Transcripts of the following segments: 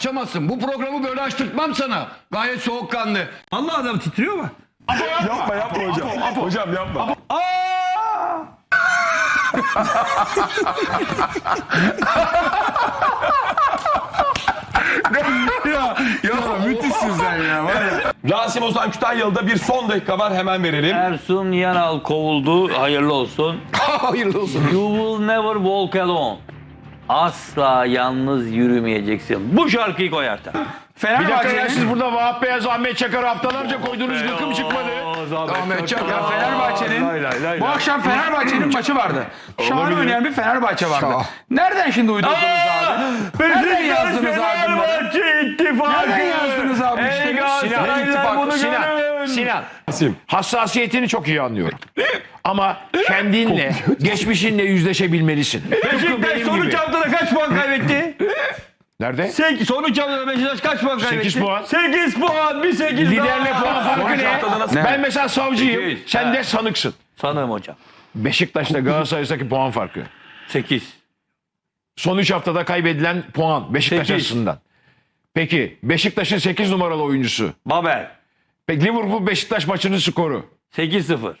açtıramazsın. Bu programı böyle açtırtmam sana. Gayet soğukkanlı. Allah adam titriyor mu? Yapma yapma hocam. Hocam yapma. ya, ya müthişsin sen ya. Var ya. Rasim Ozan Kütahyalı'da bir son dakika var hemen verelim. Ersun Yanal kovuldu. Hayırlı olsun. Hayırlı olsun. You will never walk alone. Asla yalnız yürümeyeceksin. Bu şarkıyı koy Ertem. Bir dakika ya siz burada Vahap Beyaz, Ahmet Çakar haftalarca koyduğunuz gıkım çıkmadı. Ahmet Çakar. ya Fenerbahçe'nin bu akşam Fenerbahçe'nin maçı vardı. Şahane oynayan bir Fenerbahçe vardı. Nereden şimdi uydurdunuz abi? Nereden yazdınız abi bunları? ittifakı. Nereden yazdınız abi işte? Ey Galatasaraylılar bunu Sinan, görün. Sinan, Rasim. hassasiyetini çok iyi anlıyorum. Ama kendinle, geçmişinle yüzleşebilmelisin. Beşiktaş benim sonuç haftada kaç puan kaybetti? Nerede? Sek, sonuç haftada Beşiktaş kaç puan kaybetti? Sekiz puan. 8 puan. Bir 8 Liderle puan farkı ne? Ben mesela savcıyım, Sekiz. sen de sanıksın. Sanırım hocam. Beşiktaş'ta Galatasaray'daki puan farkı. 8. Son 3 haftada kaybedilen puan Beşiktaş Sekiz. açısından. Peki Beşiktaş'ın 8 numaralı oyuncusu. Babel. Peki Liverpool Beşiktaş maçının skoru. 8-0.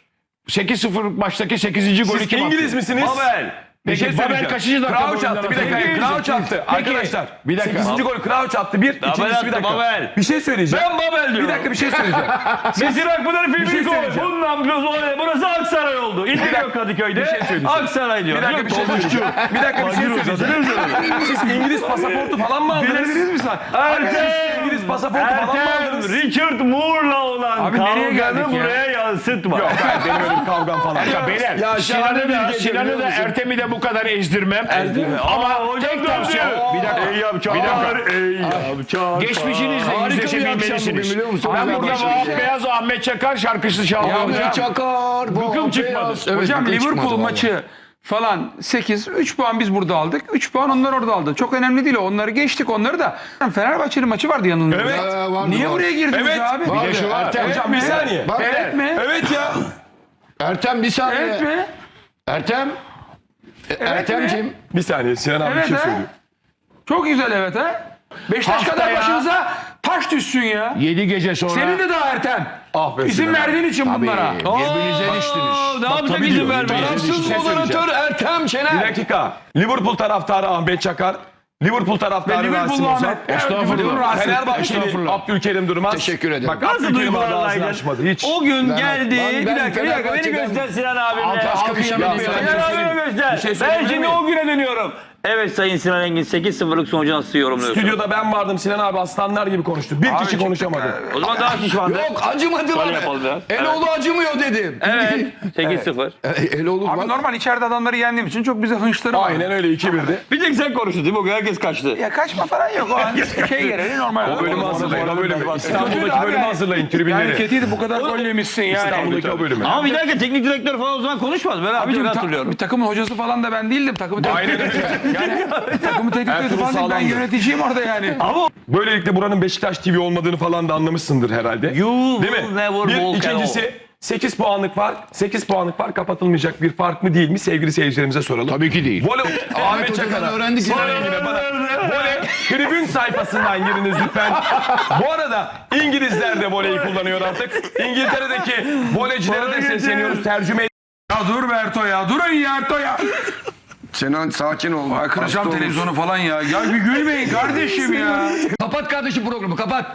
8-0 maçtaki 8. golü Siz kim attı? İngiliz misiniz? Babel. Bir şey Peki, Babel söyleyeceğim. kaçıncı dakikada Crouch attı. Bir dakika. oynadı? Crouch attı. Arkadaşlar. bir dakika. 8. gol Crouch attı. Bir. Babel İkincisi bir attı, dakika. Babel. Bir şey söyleyeceğim. Ben Babel diyorum. Bir dakika bir şey söyleyeceğim. Mesirak bunların Bir şey filmini koy. söyleyeceğim. Bundan biraz. Burası Aksaray oldu. İndiriyor Kadıköy'de. bir şey söyleyeceğim. Aksaray diyor. Bir dakika bir şey söyleyeceğim. Bir dakika bir şey söyleyeceğim. Siz İngiliz pasaportu falan mı aldınız? mi sen? Siz İngiliz pasaportu falan mı Ertem, aldınız? Richard Moore'la olan Abi nereye geldik kavganı ya? buraya yansıtma. Yok hayır benim öyle bir kavgam falan. Ya beyler Ya Sinan'ı şahane bir da, gece Sinan'ı biliyor da musun? Ertem'i de bu kadar ezdirmem. Ama tek tavsiye. Bir dakika. Ey yap çağır. Bir dakika. Ey yap çağır. Geçmişinizle Harika bir yüzleşebilmelisiniz. Ben burada Vahap. Beyaz Ahmet Çakar şarkısı. Ahmet ya. Çakar. bu Gıkım çıkmadı. Evet, Hocam Liverpool maçı falan 8 3 puan biz burada aldık. 3 puan onlar orada aldı. Çok önemli değil o. Onları geçtik onları da. Fenerbahçe'nin maçı vardı yanılmıyorsam. Evet. Ee, vardı, Niye vardı. buraya girdiniz Evet. abi? Bir de şu var. Ertem, Evet Hocam bir saniye. Evet mi? Evet ya. Ertem bir saniye. Evet mi? Ertem. E, Ertemciğim. Bir saniye Sinan abi bir Evet şey söylüyor. Çok güzel evet ha. Beşiktaş kadar başınıza taş düşsün ya. 7 gece sonra. Senin de daha Ertem. Ah be İzin Sinan abi. verdiğin için bunlara. Birbirinize iliştiniz. Ne yapacak tabii izin diyor. vermeyin? Tarafsız şey moderatör Ertem Bir Şener. dakika. Liverpool taraftarı Ahmet Çakar. Liverpool taraftarı Rasim Ozan. Ahmet. Evet, Estağfurullah. Fenerbahçeli Estağfurullah. Abdülkerim Durmaz. Teşekkür ederim. Bak Nasıl Abdülkerim abi ağzını duygularlaydın? açmadı hiç. O gün Ben- geldi. ben- bir dakika, bir dakika. Beni Fenerbahçe'den- göster Sinan abimle. Halka- halkı Sinan abime göster. Bir şey ben şimdi miyim? o güne dönüyorum. Evet Sayın Sinan Engin 8-0'lık sonucu nasıl yorumluyorsun? Stüdyoda ben vardım Sinan abi aslanlar gibi konuştu. Bir kişi konuşamadı. O zaman daha şişmandı. Yok acımadılar. Böyle yapalım biraz. Eloğlu acımıyor dedim. Evet. 8-0. E, Eloğlu Abi bak. normal içeride adamları yendiğim için çok bize hınçları var. Aynen öyle 2-1'di. Bir tek sen konuştun değil mi? O herkes kaçtı. Ya kaçma falan yok. O an şey gereği normal. O bölümü hazırlayın. O bölümü. İstanbul'daki abi bölümü yani. hazırlayın Yani tribünleri. kötüydü bu kadar gol yemişsin yani. İstanbul'daki o bölümü. Ama bir dakika teknik direktör falan o zaman konuşmaz. Ben abi hatırlıyorum. bir takımın hocası falan da ben değildim. Takımı Aynen öyle. yani takımı direktörü Ertuğrul falan değil. Ben Sağlam'dı. yöneticiyim orada yani. Böylelikle buranın Beşiktaş TV olmadığını falan da anlamışsındır herhalde. You Değil will mi? never Bir walk ikincisi 8 puanlık var. 8 puanlık var. Kapatılmayacak bir fark mı değil mi? Sevgili seyircilerimize soralım. Tabii ki değil. Voley Ahmet Çakar'a. öğrendik ya. Engin'e bana. Voley tribün sayfasından giriniz lütfen. Bu arada İngilizler de voleyi kullanıyor artık. İngiltere'deki voleycilere de sesleniyoruz. Tercüme Ya dur be Erto ya. Durun ya Erto ya. Sinan sakin ol. Ay kıracağım televizyonu falan ya. Ya bir gülmeyin kardeşim ya. Kapat kardeşim programı kapat.